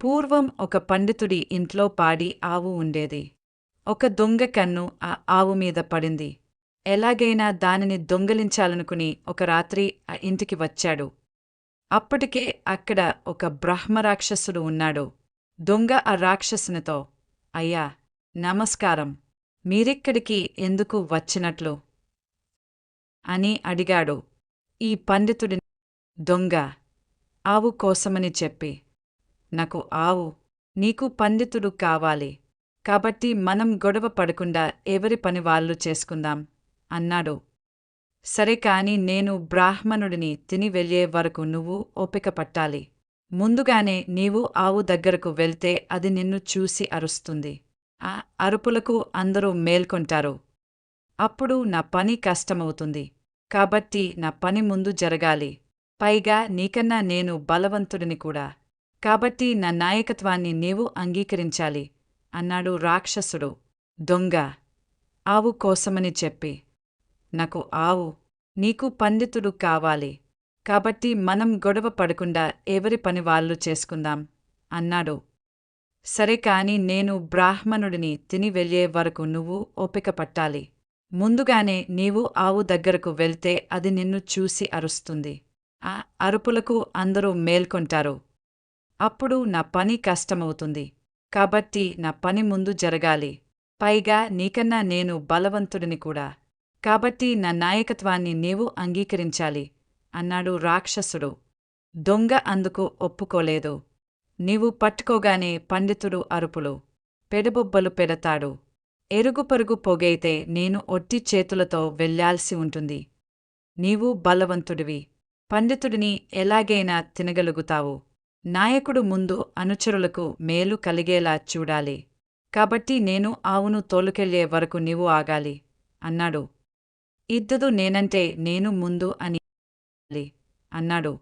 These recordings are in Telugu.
పూర్వం ఒక పండితుడి ఇంట్లో పాడి ఆవు ఉండేది. ఒక దొంగ కన్ను ఆ ఆవు మీద పడింది. ఎలాగైనా దానిని దొంగలించాలనుకుని ఒక రాత్రి ఆ ఇంటికి వచ్చాడు. అప్పటికే అక్కడ ఒక బ్రహ్మరాక్షసుడు ఉన్నాడు. దొంగ ఆ రాక్షసునితో అయ్యా నమస్కారం. మీరిక్కడికి ఎందుకు వచ్చినట్లు అని అడిగాడు. ఈ పండితుడి దొంగ ఆవు కోసమని చెప్పి నాకు ఆవు నీకు పండితుడు కావాలి. కాబట్టి మనం గొడవ పడకుండా ఎవరి పని వాళ్ళు చేసుకుందాం అన్నాడు. సరే కాని నేను బ్రాహ్మణుడిని తిని వెళ్ళే వరకు నువ్వు ఓపిక పట్టాలి. ముందుగానే నీవు ఆవు దగ్గరకు వెళ్తే అది నిన్ను చూసి అరుస్తుంది. ఆ అరుపులకు అందరూ మేల్కొంటారు. అప్పుడు నా పని కష్టమవుతుంది. కాబట్టి నా పని ముందు జరగాలి. పైగా నీకన్నా నేను బలవంతుడిని కూడా. కాబట్టి నా నాయకత్వాన్ని నీవు అంగీకరించాలి. అన్నాడు రాక్షసుడు. దొంగ! ఆవు కోసమని చెప్పి. నాకు ఆవు నీకు పండితుడు కావాలి. కాబట్టి మనం గొడవ పడకుండా ఎవరి పని వాళ్ళు చేసుకుందాం అన్నాడు. సరే కాని నేను బ్రాహ్మణుడిని తిని వెళ్ళే వరకు నువ్వు ఓపిక పట్టాలి. ముందుగానే నీవు ఆవు దగ్గరకు వెళ్తే అది నిన్ను చూసి అరుస్తుంది. ఆ అరుపులకు అందరూ మేల్కొంటారు. అప్పుడు నా పని కష్టమవుతుంది. కాబట్టి నా పని ముందు జరగాలి. పైగా నీకన్నా నేను బలవంతుడిని కూడా. కాబట్టి నా నాయకత్వాన్ని నీవు అంగీకరించాలి అన్నాడు రాక్షసుడు. దొంగ అందుకు ఒప్పుకోలేదు. నీవు పట్టుకోగానే పండితుడు అరుపులు పెడబొబ్బలు పెడతాడు. ఎరుగుపరుగు పొగైతే నేను ఒట్టి చేతులతో వెళ్ళాల్సి ఉంటుంది. నీవు బలవంతుడివి. పండితుడిని ఎలాగైనా తినగలుగుతావు. నాయకుడు ముందు అనుచరులకు మేలు కలిగేలా చూడాలి. కాబట్టి నేను ఆవును తోలుకెళ్ళే వరకు నీవు ఆగాలి అన్నాడు. ఇద్దదు నేనంటే నేను ముందు అని అన్నాడు.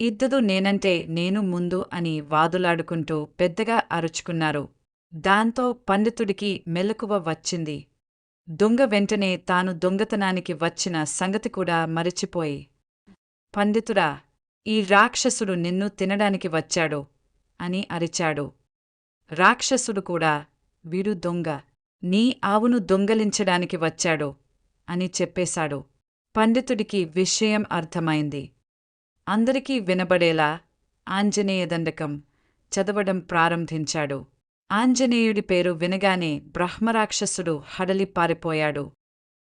ఇద్దదు నేనంటే నేను ముందు అని వాదులాడుకుంటూ పెద్దగా అరుచుకున్నారు. దాంతో పండితుడికి మెలకువ వచ్చింది. దొంగ వెంటనే తాను దొంగతనానికి వచ్చిన సంగతి కూడా మరిచిపోయి పండితుడా ఈ రాక్షసుడు నిన్ను తినడానికి వచ్చాడు అని అరిచాడు. రాక్షసుడు కూడా వీడు దొంగ నీ ఆవును దొంగలించడానికి వచ్చాడు అని చెప్పేశాడు. పండితుడికి విషయం అర్థమైంది. అందరికీ వినబడేలా ఆంజనేయదండకం చదవడం ప్రారంభించాడు. ఆంజనేయుడి పేరు వినగానే బ్రహ్మరాక్షసుడు హడలి పారిపోయాడు.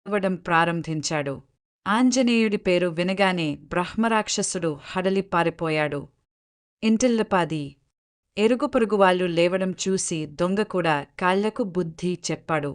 చదవడం ప్రారంభించాడు. ఆంజనేయుడి పేరు వినగానే బ్రహ్మరాక్షసుడు హడలి పారిపోయాడు. ఇంటిల్లపాది ఎరుగుపొరుగువాళ్ళు లేవడం చూసి దొంగ కూడా కాళ్ళకు బుద్ధి చెప్పాడు.